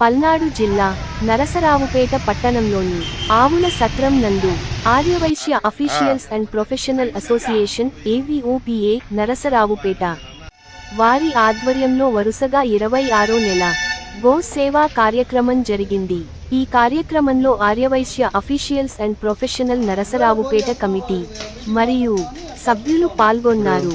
పల్నాడు జిల్లా నరసరావుపేట పట్టణంలోని ఆవుల సత్రం నందు Aryavaishya officials and professional association AVOPA Narasaraopet. వారి ఆధ్వర్యంలో వరుసగా ఇరవై ఆరో నెల గో సేవా కార్యక్రమం జరిగింది. ఈ కార్యక్రమంలో Aryavaishya officials and professional Narasaraopet committee మరియు సభ్యులు పాల్గొన్నారు.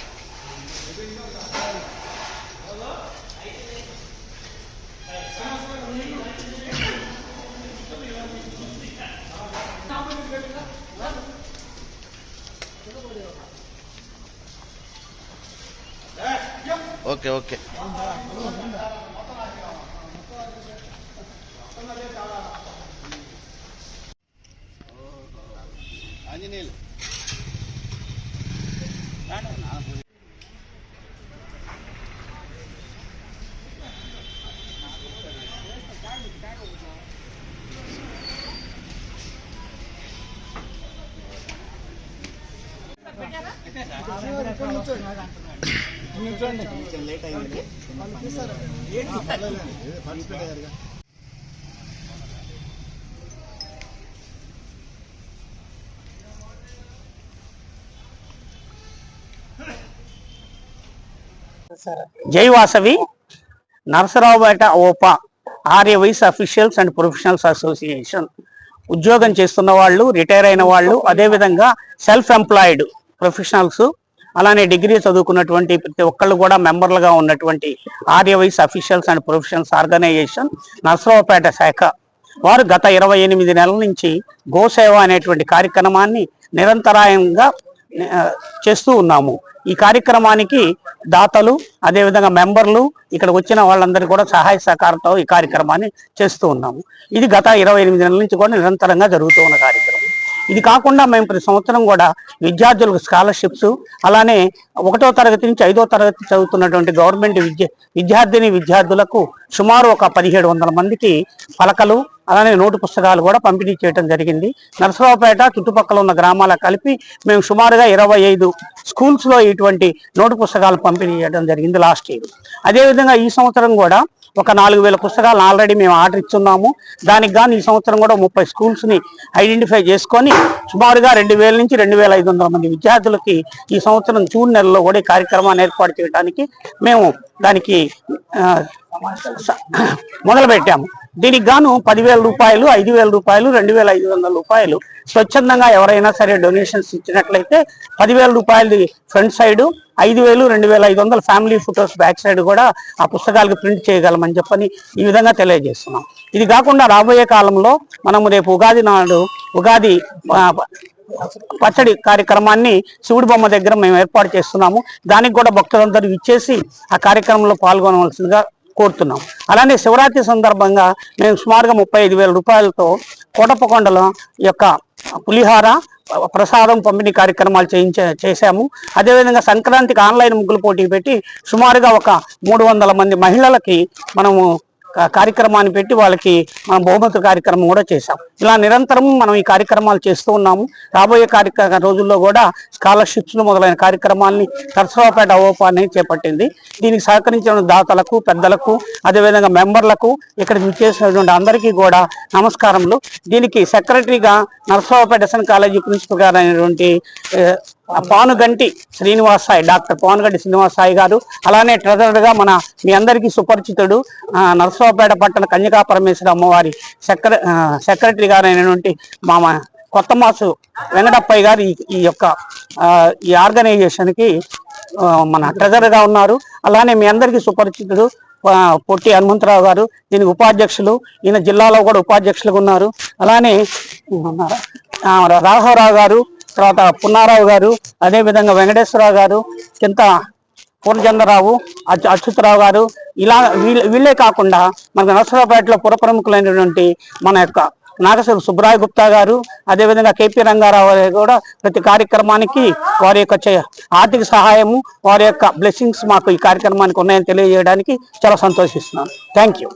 Okay okay Anjaneyulu Jai Vasavi. Narasaraopet ఓపా Arya Vaishya officials and professionals association. ఉద్యోగం చేస్తున్న వాళ్ళు రిటైర్ అయిన వాళ్ళు అదేవిధంగా సెల్ఫ్ ఎంప్లాయిడ్. ప్రొఫెషనల్స్ అలానే డిగ్రీ చదువుకున్నటువంటి ప్రతి ఒక్కళ్ళు కూడా మెంబర్లుగా ఉన్నటువంటి Arya Vaishya officials and professionals organisation Narasaraopet శాఖ. వారు గత ఇరవై ఎనిమిది నెలల నుంచి గోసేవ అనేటువంటి కార్యక్రమాన్ని నిరంతరాయంగా చేస్తూ ఉన్నాము. ఈ కార్యక్రమానికి దాతలు అదేవిధంగా మెంబర్లు ఇక్కడ వచ్చిన వాళ్ళందరూ కూడా సహాయ సహకారంతో ఈ కార్యక్రమాన్ని చేస్తూ ఉన్నాము. ఇది గత ఇరవై ఎనిమిది నెలల నుంచి కూడా నిరంతరంగా జరుగుతూ ఉన్న కార్యక్రమం. ఇది కాకుండా మేము ప్రతి సంవత్సరం కూడా విద్యార్థులకు స్కాలర్షిప్స్ అలానే ఒకటో తరగతి నుంచి ఐదో తరగతి చదువుతున్నటువంటి గవర్నమెంట్ విద్య విద్యార్థిని విద్యార్థులకు సుమారు ఒక పదిహేడు వందల మందికి పలకలు అలానే నోటు పుస్తకాలు కూడా పంపిణీ చేయడం జరిగింది. నరసరావుపేట చుట్టుపక్కల ఉన్న గ్రామాల కలిపి మేము సుమారుగా ఇరవై ఐదు స్కూల్స్లో ఇటువంటి నోటు పుస్తకాలు పంపిణీ చేయడం జరిగింది లాస్ట్ ఇయర్. అదేవిధంగా ఈ సంవత్సరం కూడా ఒక నాలుగు వేల పుస్తకాలు ఆల్రెడీ మేము ఆర్డర్ ఇస్తున్నాము దానికి గాను ఈ సంవత్సరం కూడా ముప్పై స్కూల్స్ని ఐడెంటిఫై చేసుకొని సుమారుగా రెండు వేల నుంచి రెండు వేల ఐదు వందల మంది విద్యార్థులకి ఈ సంవత్సరం జూన్ నెలలో కూడా ఈ కార్యక్రమాన్ని ఏర్పాటు చేయడానికి మేము దానికి మొదలుపెట్టాము. దీనికి గాను పదివేల రూపాయలు ఐదు వేల రూపాయలు రెండు వేల ఐదు వందల రూపాయలు. స్వచ్ఛందంగా ఎవరైనా సరే డొనేషన్స్ ఇచ్చినట్లయితే పదివేల రూపాయలు ఫ్రంట్ సైడ్ ఐదు వేలు రెండు వేల ఐదు వందల ఫ్యామిలీ ఫొటోస్ బ్యాక్ సైడ్ కూడా ఆ పుస్తకాలకు ప్రింట్ చేయగలమని చెప్పని ఈ విధంగా తెలియజేస్తున్నాం. ఇది కాకుండా రాబోయే కాలంలో మనము రేపు ఉగాది నాడు ఉగాది పచ్చడి కార్యక్రమాన్ని శివుడి బొమ్మ దగ్గర మేము ఏర్పాటు చేస్తున్నాము. దానికి కూడా భక్తులందరూ ఇచ్చేసి ఆ కార్యక్రమంలో పాల్గొనవలసిందిగా కోరుతున్నాం. అలానే శివరాత్రి సందర్భంగా మేము సుమారుగా ముప్పై ఐదు వేల రూపాయలతో కోటప్పకొండలో యొక్క పులిహార ప్రసాదం పంపిణీ కార్యక్రమాలు చేయించే చేశాము. అదేవిధంగా సంక్రాంతికి ఆన్లైన్ ముగ్గులు పోటీ పెట్టి సుమారుగా ఒక మూడు వందల మంది మహిళలకి మనము కార్యక్రమాన్ని పెట్టి వాళ్ళకి మనం బహుమతి కార్యక్రమం కూడా చేశాం. ఇలా నిరంతరం మనం ఈ కార్యక్రమాలు చేస్తూ ఉన్నాము. రాబోయే కార్యక్రమ రోజుల్లో కూడా స్కాలర్షిప్స్ మొదలైన కార్యక్రమాల్ని నరసరావుపేట ఓపాన్ని చేపట్టింది. దీనికి సహకరించిన దాతలకు పెద్దలకు అదేవిధంగా మెంబర్లకు ఇక్కడ చేసినటువంటి అందరికీ కూడా నమస్కారములు. దీనికి సెక్రటరీగా Narasaraopet SN college principal garu అయినటువంటి పానుగంటి శ్రీనివాస్ సాయి డాక్టర్ పానుగంటి శ్రీనివాస్ సాయి గారు. అలానే ట్రెజరర్గా మన మీ అందరికీ సుపరిచితుడు నరసరావుపేట పట్టణ కన్యకా పరమేశ్వర అమ్మవారి సెక్ర సెక్రటరీ గారైనటువంటి అయినటువంటి మా కొత్త మాసు వెంకటప్పయ్య గారు ఈ- ఈ యొక్క ఈ ఆర్గనైజేషన్కి మన ట్రెజరర్గా ఉన్నారు. అలానే మీ అందరికీ సుపరిచితుడు పొట్టి హనుమంతరావు గారు. దీనికి ఉపాధ్యక్షులు ఈయన జిల్లాలో కూడా ఉపాధ్యక్షులుగా ఉన్నారు. అలానే రాఘవరావు గారు తర్వాత పున్నారావు గారు అదే విధంగా వెంకటేశ్వరరావు గారు కింద పూర్ణచంద్రరావు అచ్చు అచ్యుతరావు గారు ఇలా వీళ్ళే కాకుండా మనకు నరసరావుపేటలో పురప్రముఖులైనటువంటి మన యొక్క నాగసూరు సుబ్బరాయ గుప్తా గారు అదేవిధంగా కేపీ రంగారావు గారు కూడా ప్రతి కార్యక్రమానికి వారి యొక్క ఆర్థిక సహాయము వారి యొక్క బ్లెస్సింగ్స్ మాకు ఈ కార్యక్రమానికి ఉన్నాయని తెలియజేయడానికి చాలా సంతోషిస్తున్నాను. Thank you